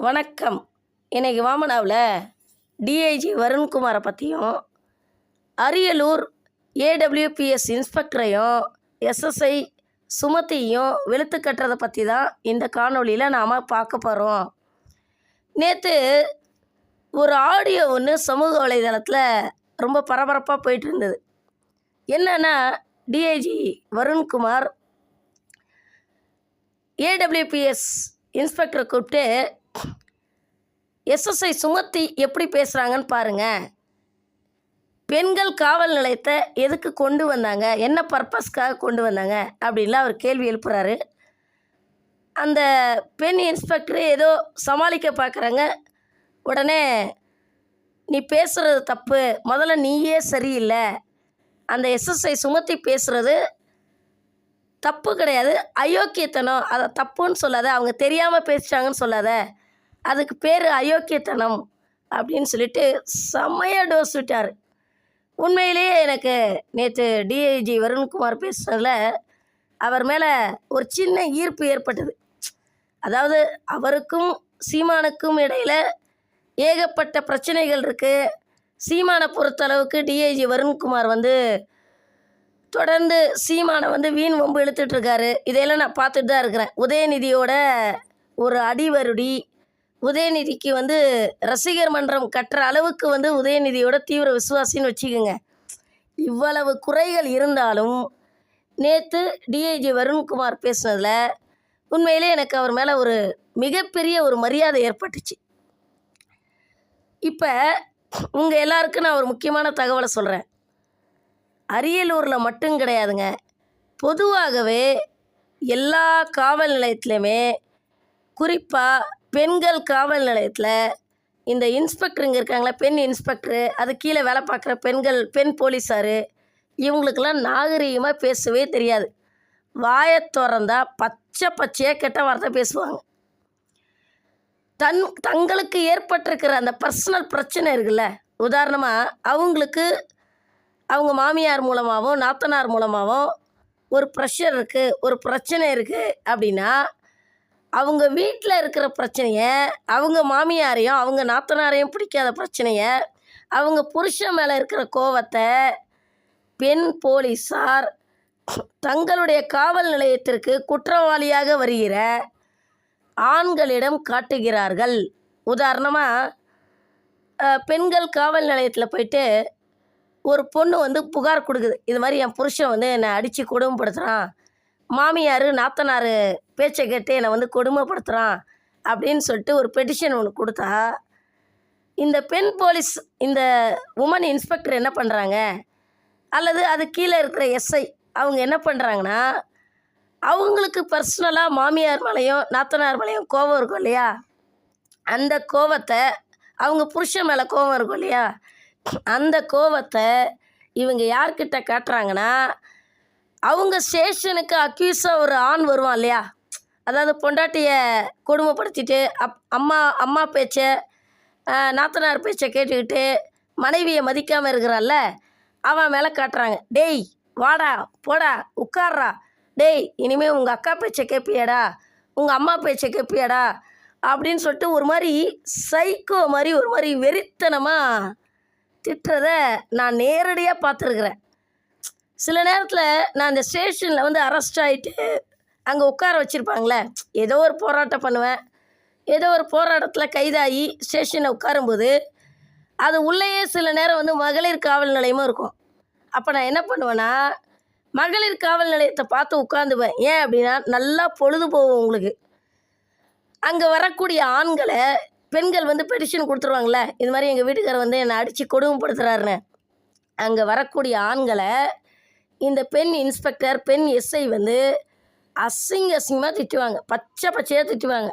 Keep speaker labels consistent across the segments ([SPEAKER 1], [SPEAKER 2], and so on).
[SPEAKER 1] வணக்கம். இன்னைக்கு வாமனாவில் டிஐஜி வருண்குமாரை பற்றியும் அரியலூர் ஏடபிள்யூபிஎஸ் இன்ஸ்பெக்டரையும் எஸ்எஸ்ஐ சுமத்தியும் வெளுத்து கட்டுறதை பற்றி தான் இந்த காணொளியில் நாம் பார்க்க போகிறோம் நேற்று ஒரு ஆடியோ ஒன்று சமூக வலைதளத்தில் ரொம்ப பரபரப்பாக போயிட்டு இருந்தது. என்னென்னா டிஐஜி வருண்குமார் ஏடபிள்யூபிஎஸ் இன்ஸ்பெக்டரை கூப்பிட்டு எஸ்எஸ்ஐ சுமத்தி எப்படி பேசுகிறாங்கன்னு பாருங்கள் பெண்கள் காவல் நிலையத்தை எதுக்கு கொண்டு வந்தாங்க? என்ன பர்பஸ்க்காக கொண்டு வந்தாங்க? அப்படின்லாம் அவர் கேள்வி எழுப்புறாரு. அந்த பெண் இன்ஸ்பெக்டர் ஏதோ சமாளிக்க பார்க்குறாங்க உடனே நீ பேசுகிறது தப்பு. முதல்ல நீயே சரியில்லை. அந்த எஸ்எஸ்ஐ சுமத்தி பேசுகிறது தப்பு கிடையாது. அயோக்கியத்தனம். அதை தப்புன்னு சொல்லாத. அவங்க தெரியாமல் பேசிட்டாங்கன்னு சொல்லாத. அதுக்கு பேர் அயோக்கியத்தனம் அப்படின்னு சொல்லிட்டு செம்மையாக டோஸ் விட்டார். உண்மையிலேயே எனக்கு நேற்று டிஐஜி வருண்குமார் பேசுனதில் அவர் மேலே ஒரு சின்ன ஈர்ப்பு ஏற்பட்டது. அதாவது அவருக்கும் சீமானுக்கும் இடையில் ஏகப்பட்ட பிரச்சனைகள் இருக்குது சீமானை பொறுத்தளவுக்கு டிஐஜி வருண்குமார் வந்து தொடர்ந்து சீமானை வந்து வீண் வம்பு இழுத்துட்ருக்காரு இதையெல்லாம் நான் பார்த்துட்டு தான் இருக்கிறேன். உதயநிதியோட ஒரு அடிவருடி உதயநிதிக்கு வந்து ரசிகர் மன்றம் கட்டுற அளவுக்கு வந்து உதயநிதியோட தீவிர விசுவாசின்னு வச்சுக்கோங்க. இவ்வளவு குறைகள் இருந்தாலும் நேற்று டிஐஜி வருண்குமார் பேசுனதில் உண்மையிலே எனக்கு அவர் மேலே ஒரு மிகப்பெரிய ஒரு மரியாதை ஏற்பட்டுச்சு. இப்போ உங்கள் எல்லாருக்கும் நான் ஒரு முக்கியமான தகவலை சொல்கிறேன் அரியலூரில் மட்டும் கிடையாதுங்க. பொதுவாகவே எல்லா காவல் நிலையத்துலையுமே குறிப்பாக பெண்கள் காவல் நிலையத்தில் இந்த இன்ஸ்பெக்டருங்க இருக்காங்களா பெண் இன்ஸ்பெக்டரு அது கீழே வேலை பார்க்குற பெண்கள் பெண் போலீஸாரு இவங்களுக்கெல்லாம் நாகரிகமாக பேசவே தெரியாது. வாயை திறந்தா பச்சை பச்சையாக கெட்ட வார்த்தை பேசுவாங்க. தன் தங்களுக்கு ஏற்பட்டிருக்கிற அந்த பர்சனல் பிரச்சனை இருக்குல்ல உதாரணமாக அவங்களுக்கு அவங்க மாமியார் மூலமாகவும் நாத்தனார் மூலமாகவும் ஒரு ப்ரெஷர் இருக்குது ஒரு பிரச்சனை இருக்குது அப்படின்னா அவங்க வீட்டில் இருக்கிற பிரச்சனையை அவங்க மாமியாரையும் அவங்க நாத்தனாரையும் பிடிக்காத பிரச்சனையை அவங்க புருஷன் மேலே இருக்கிற கோவத்தை பெண் போலீஸார் தங்களுடைய காவல் நிலையத்திற்கு குற்றவாளியாக வருகிற ஆண்களிடம் காட்டுகிறார்கள். உதாரணமாக பெண்கள் காவல் நிலையத்தில் போயிட்டு ஒரு பொண்ணு வந்து புகார் கொடுக்குது. இது மாதிரி என் புருஷன் வந்து என்னை அடித்து கொடுமைப்படுத்துகிறான் மாமியார் நாத்தனார் பேச்சை கேட்டு என்னை வந்து கொடுமைப்படுத்துகிறான் அப்படின்னு சொல்லிட்டு ஒரு பெட்டிஷன் ஒன்று கொடுத்தா இந்த பெண் போலீஸ் இந்த உமன் இன்ஸ்பெக்டர் என்ன பண்ணுறாங்க அல்லது அது கீழே இருக்கிற எஸ்ஐ அவங்க என்ன பண்ணுறாங்கன்னா அவங்களுக்கு பர்சனலாக மாமியார் மேலேயும் நாத்தனார் மேலேயும் கோபம் இருக்கும் இல்லையா? அந்த கோபத்தை அவங்க புருஷன் மேலே கோபம் இருக்கும் இல்லையா? அந்த கோபத்தை இவங்க யார்கிட்ட காட்டுறாங்கன்னா அவங்க ஸ்டேஷனுக்கு அக்யூஸாக ஒரு ஆண் வருவான் இல்லையா? அதாவது பொண்டாட்டியை கொடுமைப்படுத்திட்டு அப் அம்மா அம்மா பேச்சை நாத்தனார் பேச்சை கேட்டுக்கிட்டு மனைவியை மதிக்காமல் இருக்கிறான்ல அவன் மேலே காட்டுறாங்க. டேய் வாடா போடா உட்கார்றா. டேய் இனிமேல் உங்கள் அக்கா பேச்சை கேட்பியாடா உங்கள் அம்மா பேச்சை கேட்பியாடா அப்படின்னு சொல்லிட்டு ஒரு மாதிரி சைக்கோ மாதிரி ஒரு மாதிரி வெறித்தனமாக திட்டுறத நான் நேரடியாக பார்த்துருக்குறேன். சில நேரத்தில் நான் அந்த ஸ்டேஷனில் வந்து அரெஸ்ட் ஆகிட்டு அங்கே உட்கார வச்சுருப்பாங்களே ஏதோ ஒரு போராட்டம் பண்ணுவேன். ஏதோ ஒரு போராட்டத்தில் கைதாகி ஸ்டேஷனில் உட்காரும்போது அது உள்ளேயே சில நேரம் வந்து மகளிர் காவல் நிலையமும் இருக்கும். அப்போ நான் என்ன பண்ணுவேன்னா மகளிர் காவல் நிலையத்தை பார்த்து உட்காந்துப்பேன். ஏன் அப்படின்னா நல்லா பொழுது போகும் உங்களுக்கு. அங்கே வரக்கூடிய ஆண்களை பெண்கள் வந்து பெடிஷன் கொடுத்துருவாங்களே இது மாதிரி எங்கள் வீட்டுக்காரர் வந்து என்னை அடித்து கொடுமைப்படுத்துகிறாருன்னு அங்கே வரக்கூடிய ஆண்களை இந்த பெண் இன்ஸ்பெக்டர் பெண் எஸ்ஐ வந்து அசிங்க அசிங்கமாக திட்டுவாங்க. பச்சை பச்சையாக திட்டுவாங்க.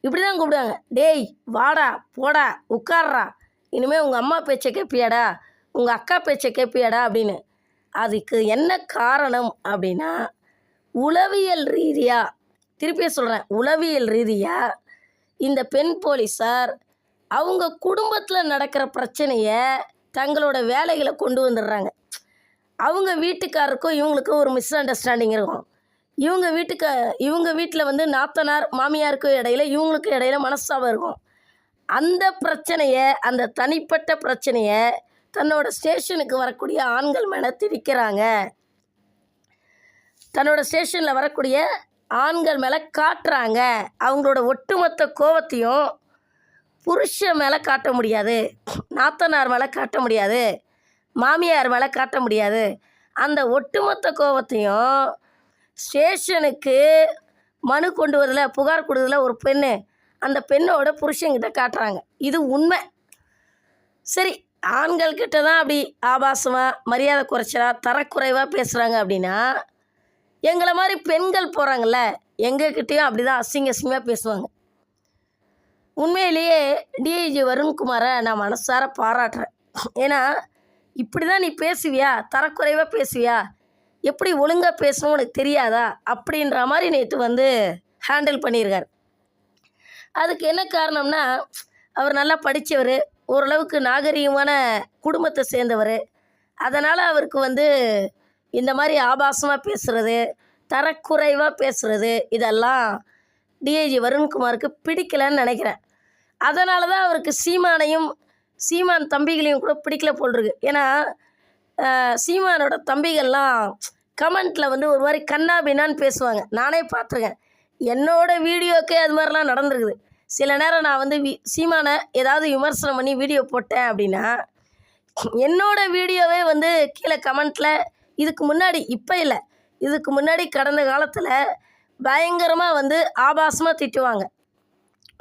[SPEAKER 1] இப்படி தான் கூப்பிடுவாங்க. டேய் வாடா போடா உட்கார்றா. இனிமேல் உங்கள் அம்மா பேச்சை கேட்பியாடா உங்கள் அக்கா பேச்சை கேட்பியாடா அப்படின்னு. அதுக்கு என்ன காரணம் அப்படின்னா உளவியல் ரீதியாக திருப்பியே சொல்கிறேன் உளவியல் ரீதியாக இந்த பெண் போலீஸார் அவங்க குடும்பத்தில் நடக்கிற பிரச்சனையை தங்களோட வேலைகளை கொண்டு வந்துடுறாங்க. அவங்க வீட்டுக்காரருக்கும் இவங்களுக்கும் ஒரு மிஸ் அண்டர்ஸ்டாண்டிங் இருக்கும். இவங்க வீட்டுக்கு இவங்க வீட்டில் வந்து நாத்தனார் மாமியாருக்கும் இடையில இவங்களுக்கும் இடையில மனஸ்தாபம் இருக்கும். அந்த பிரச்சனையை அந்த தனிப்பட்ட பிரச்சனையை தன்னோட ஸ்டேஷனுக்கு வரக்கூடிய ஆண்கள் மேலே திணிக்கிறாங்க. தன்னோட ஸ்டேஷனில் வரக்கூடிய ஆண்கள் மேலே காட்டுறாங்க. அவங்களோட ஒட்டுமொத்த கோவத்தையும் புருஷன் மேலே காட்ட முடியாது. நாத்தனார் மேலே காட்ட முடியாது. மாமியார் மேலே காட்ட முடியாது. அந்த ஒட்டுமொத்த கோபத்தையும் ஸ்டேஷனுக்கு மனு கொண்டு வரல புகார் கொடுறதுல ஒரு பெண்ணு. அந்த பெண்ணோட புருஷன்கிட்ட காட்டுறாங்க. இது உண்மை. சரி ஆண்கள் கிட்ட தான் அப்படி ஆபாசமாக மரியாதை குறைச்சலா தரக்குறைவாக பேசுகிறாங்க அப்படின்னா எங்களை மாதிரி பெண்கள் போகிறாங்கல்ல எங்ககிட்டயும் அப்படி தான் அசிங்க அசிங்கமாக பேசுவாங்க. உண்மையிலேயே டிஐஜி வருண்குமாரை நான் மனசார பாராட்டுறேன். ஏன்னா இப்படி தான் நீ பேசுவியா? தரக்குறைவாக பேசுவியா? எப்படி ஒழுங்காக பேசணும் உனக்கு தெரியாதா? அப்படின்ற மாதிரி நேற்று வந்து ஹேண்டில் பண்ணியிருக்கார். அதுக்கு என்ன காரணம்னா அவர் நல்லா படித்தவர் ஓரளவுக்கு நாகரிகமான குடும்பத்தை சேர்ந்தவர். அதனால் அவருக்கு வந்து இந்த மாதிரி ஆபாசமாக பேசுகிறது தரக்குறைவாக பேசுகிறது இதெல்லாம் டிஐஜி வருண்குமாருக்கு பிடிக்கலன்னு நினைக்கிறேன். அதனால தான் அவருக்கு சீமானையும் சீமான் தம்பிகளையும் கூட பிடிக்கல போல் இருக்கு ஏன்னா சீமானோட தம்பிகள்லாம் கமெண்ட்டில் வந்து ஒரு மாதிரி கண்ணா பின்னான்னு பேசுவாங்க. நானே பார்த்துருக்கேன். என்னோட வீடியோக்கே அது மாதிரிலாம் நடந்திருக்குது. சில நேரம் நான் வந்து வி சீமானை ஏதாவது விமர்சனம் பண்ணி வீடியோ போட்டேன் அப்படின்னா என்னோட வீடியோவே வந்து கீழே கமெண்ட்டில் இதுக்கு முன்னாடி இப்போ இல்லை. இதுக்கு முன்னாடி கடந்த காலத்தில் பயங்கரமாக வந்து ஆபாசமாக திட்டுவாங்க.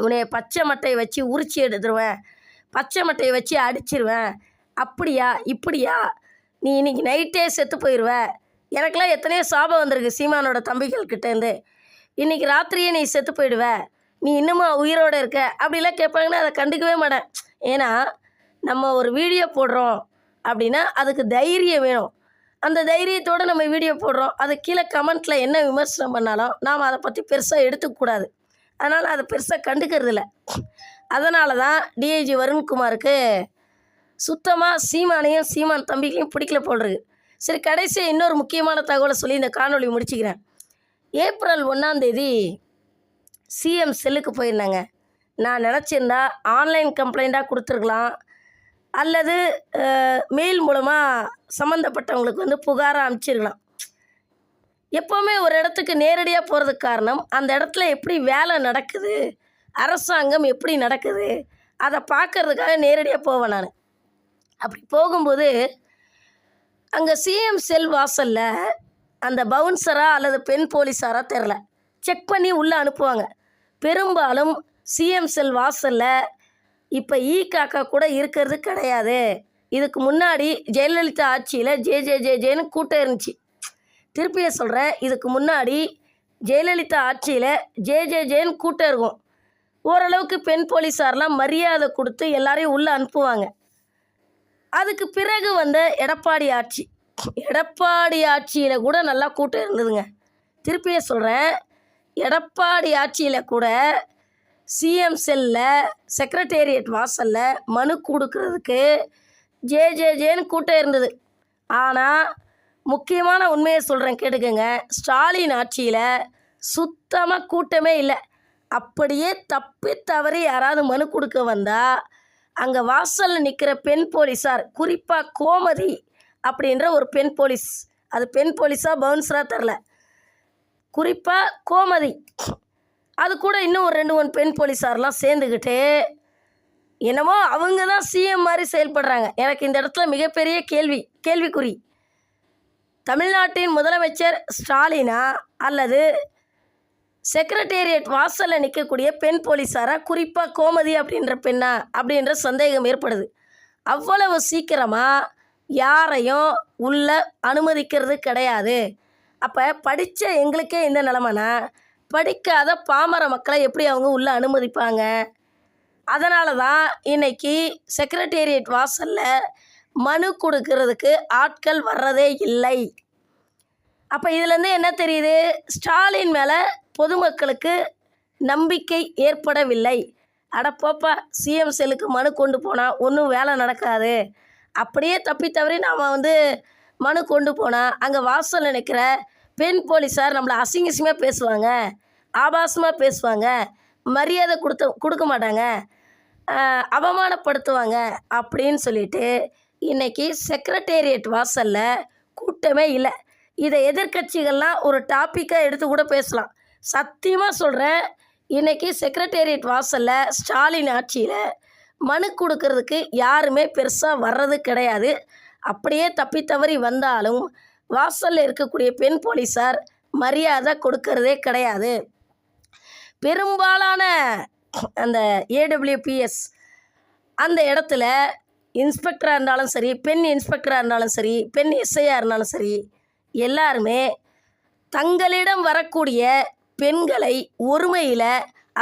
[SPEAKER 1] உன்னைய பச்சை மட்டையை வச்சு உரிச்சி எடுத்துருவேன். பச்சை மட்டையை வச்சு அடிச்சிருவேன். அப்படியா? இப்படியா? நீ இன்னைக்கு நைட்டே செத்து போயிடுவ எனக்கெல்லாம் எத்தனையோ சாபம் வந்திருக்கு சீமானோட தம்பிகள் கிட்டேருந்து இன்னைக்கு ராத்திரியே நீ செத்து போயிடுவ. நீ இன்னுமா உயிரோடு இருக்க? அப்படிலாம் கேட்பாங்கன்னா அதை கண்டுக்கவே மாட்டேன். ஏன்னா நம்ம ஒரு வீடியோ போடுறோம் அப்படின்னா அதுக்கு தைரியம் வேணும். அந்த தைரியத்தோடு நம்ம வீடியோ போடுறோம். அது கீழே கமெண்ட்டில் என்ன விமர்சனம் பண்ணாலும் நாம் அதை பற்றி பெருசாக எடுத்துக்கக்கூடாது அதனால் அதை பெருசாக கண்டுக்கிறது இல்லை அதனால தான் டிஐஜி வருண்குமாருக்கு சுத்தமாக சீமானையும் சீமான் தம்பிகளையும் பிடிக்கல போல் இருக்கு. சரி கடைசியாக இன்னொரு முக்கியமான தகவலை சொல்லி இந்த காணொலி முடிச்சுக்கிறேன். ஏப்ரல் ஒன்றாந்தேதி சிஎம் செல்லுக்கு போயிருந்தாங்க. நான் நினச்சிருந்தா ஆன்லைன் கம்ப்ளைண்ட்டாக கொடுத்துருக்கலாம். அல்லது மெயில் மூலமாக சம்மந்தப்பட்டவங்களுக்கு வந்து புகாராக அனுப்பிச்சிருக்கலாம் எப்போவுமே ஒரு இடத்துக்கு நேரடியாக போகிறதுக்கு காரணம் அந்த இடத்துல எப்படி வேலை நடக்குது அரசாங்கம் எப்படி நடக்குது? அதை பார்க்கறதுக்காக நேரடியாக போவேன் நான். அப்படி போகும்போது அங்கே சிஎம் செல் வாசலில் அந்த பவுன்சராக அல்லது பெண் போலீஸாராக தெரில செக் பண்ணி உள்ளே அனுப்புவாங்க. பெரும்பாலும் சிஎம் செல் வாசலில் இப்போ ஈ e காக்கா கூட இருக்கிறது கிடையாது. இதுக்கு முன்னாடி ஜெயலலிதா ஆட்சியில் ஜே ஜே ஜே ஜேன்னு கூட்டம் இருந்துச்சு. திருப்பியே சொல்கிறேன் இதுக்கு முன்னாடி ஜெயலலிதா ஆட்சியில் ஜே ஜே ஜேன்னு கூட்டம் இருக்கும். ஓரளவுக்கு பெண் போலீஸார்லாம் மரியாதை கொடுத்து எல்லாரையும் உள்ளே அனுப்புவாங்க. அதுக்கு பிறகு வந்த எடப்பாடி ஆட்சி. எடப்பாடி ஆட்சியில் கூட நல்லா கூட்டம் இருந்ததுங்க. திருப்பியே சொல்கிறேன் எடப்பாடி ஆட்சியில் கூட சிஎம் செல்லில் செக்ரட்டேரியட் வாசலில் மனு கொடுக்கறதுக்கு ஜே ஜே ஜேன்னு கூட்டம் இருந்தது. ஆனால் முக்கியமான உண்மையை சொல்கிறேன் கேட்டுக்கோங்க. ஸ்டாலின் ஆட்சியில் சுத்தமாக கூட்டமே இல்லை. அப்படியே தப்பி தவறி யாராவது மனு கொடுக்க வந்தால் அங்கே வாசலில் நிற்கிற பெண் போலீஸார் குறிப்பாக கோமதி அப்படின்ற ஒரு பெண் போலீஸ். அது பெண் போலீஸாக பவுன்சராக தெரில. குறிப்பாக கோமதி. அது கூட இன்னும் ஒரு ரெண்டு மூணு பெண் போலீஸாரெலாம் சேர்ந்துக்கிட்டு என்னமோ அவங்க தான் சிஎம் மாதிரி செயல்படுறாங்க. எனக்கு இந்த இடத்துல மிகப்பெரிய கேள்வி கேள்விக்குறி. தமிழ்நாட்டின் முதலமைச்சர் ஸ்டாலினா அல்லது செக்ரட்டேரியட் வாசலில் நிற்கக்கூடிய பெண் போலீஸாரா குறிப்பாக கோமதி அப்படின்ற பெண்ணா? அப்படின்ற சந்தேகம் ஏற்படுது. அவ்வளவு சீக்கிரமாக யாரையும் உள்ள அனுமதிக்கிறது கிடையாது. அப்போ படித்த எங்களுக்கே இந்த நிலமைனா படிக்காத பாமர மக்களை எப்படி அவங்க உள்ளே அனுமதிப்பாங்க? அதனால தான் இன்னைக்கு செக்ரட்டேரியட் வாசலில் மனு கொடுக்கறதுக்கு ஆட்கள் வர்றதே இல்லை. அப்போ இதுலேருந்து என்ன தெரியுது? ஸ்டாலின் மேலே பொதுமக்களுக்கு நம்பிக்கை ஏற்படவில்லை. அடப்போப்பா சிஎம் செல்லுக்கு மனு கொண்டு போனால் ஒன்றும் வேலை நடக்காது. அப்படியே தப்பி தவறி நாம் வந்து மனு கொண்டு போனால் அங்கே வாசலில் நினைக்கிற பெண் போலீஸார் நம்மளை அசிங்கசியமாக பேசுவாங்க. ஆபாசமாக பேசுவாங்க. மரியாதை கொடுத்த கொடுக்க மாட்டாங்க. அவமானப்படுத்துவாங்க அப்படின்னு சொல்லிட்டு இன்றைக்கி செக்ரட்டேரியட் வாசலில் கூட்டமே இல்லை. இதை எதிர்க்கட்சிகள்லாம் ஒரு டாப்பிக்காக எடுத்து கூட பேசலாம். சத்தியமாக சொல்கிறேன் இன்னைக்கு செக்ரட்டேரியட் வாசலில் ஸ்டாலின் ஆட்சியில் மனு கொடுக்கறதுக்கு யாருமே பெருசாக வர்றது கிடையாது. அப்படியே தப்பி தவறி வந்தாலும் வாசலில் இருக்கக்கூடிய பெண் போலீஸார் மரியாதை கொடுக்கறதே கிடையாது. பெரும்பாலான அந்த ஏடபிள்யூபிஎஸ் அந்த இடத்துல இன்ஸ்பெக்டராக இருந்தாலும் சரி பெண் இன்ஸ்பெக்டராக இருந்தாலும் சரி பெண் எஸ்ஐயாக இருந்தாலும் சரி எல்லாருமே தங்களிடம் வரக்கூடிய பெண்களை ஒருமையில்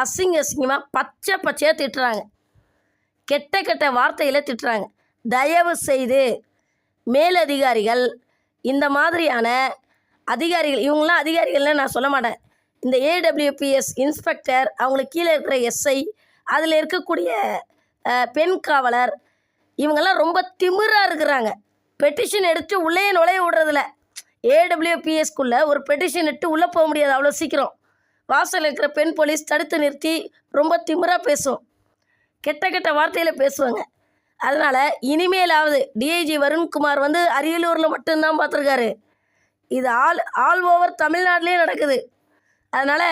[SPEAKER 1] அசிங்க அசிங்கமாக பச்சை பச்சையாக திட்டுறாங்க. கெட்ட கெட்ட வார்த்தையில் திட்டுறாங்க. தயவு செய்து மேலதிகாரிகள் இந்த மாதிரியான அதிகாரிகள் இவங்களாம் அதிகாரிகள்னு நான் சொல்ல மாட்டேன். இந்த ஏடபிள்யூபிஎஸ் இன்ஸ்பெக்டர் அவங்களுக்கு கீழே இருக்கிற எஸ்ஐ அதில் இருக்கக்கூடிய பெண் காவலர் இவங்கெல்லாம் ரொம்ப திமிராக இருக்கிறாங்க. பெட்டிஷன் எடுத்து உள்ளே நுழைய விடுறதில்ல. ஏடபிள்யூபிஎஸ்க்குள்ளே ஒரு பெட்டிஷன் எடுத்து உள்ளே போக முடியாது அவ்வளோ சீக்கிரம். வாசலில் இருக்கிற பெண் போலீஸ் தடுத்து நிறுத்தி ரொம்ப திமிராக பேசும். கெட்ட கெட்ட வார்த்தையில் பேசுவாங்க. அதனால் இனிமேலாவது டிஐஜி வருண்குமார் வந்து அரியலூரில் மட்டும்தான் பார்த்துருக்காரு. இது ஆல் ஆல் ஓவர் தமிழ்நாட்டிலே நடக்குது. அதனால்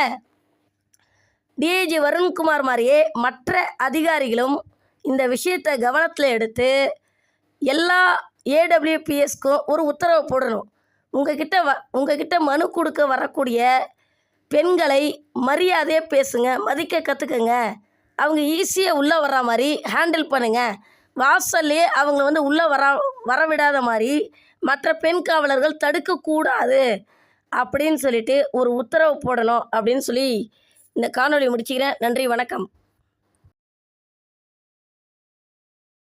[SPEAKER 1] டிஐஜி வருண்குமார் மாதிரியே மற்ற அதிகாரிகளும் இந்த விஷயத்தை கவனத்தில் எடுத்து எல்லா ஏடபிள்யூபிஎஸ்க்கும் ஒரு உத்தரவு போடணும். உங்ககிட்ட வ உங்ககிட்ட மனு கொடுக்க வரக்கூடிய பெண்களை மரியாதையாக பேசுங்க மதிக்க கற்றுக்குங்க அவங்க ஈஸியாக உள்ளே வர்ற மாதிரி ஹேண்டில் பண்ணுங்கள் வாசல்லே அவங்கள வந்து உள்ளே வர வரவிடாத மாதிரி மற்ற பெண் காவலர்கள் தடுக்கக்கூடாது அப்படின்னு சொல்லிட்டு ஒரு உத்தரவு போடணும் அப்படின்னு சொல்லி இந்த காணொலி முடிச்சுக்கிறேன். நன்றி வணக்கம்.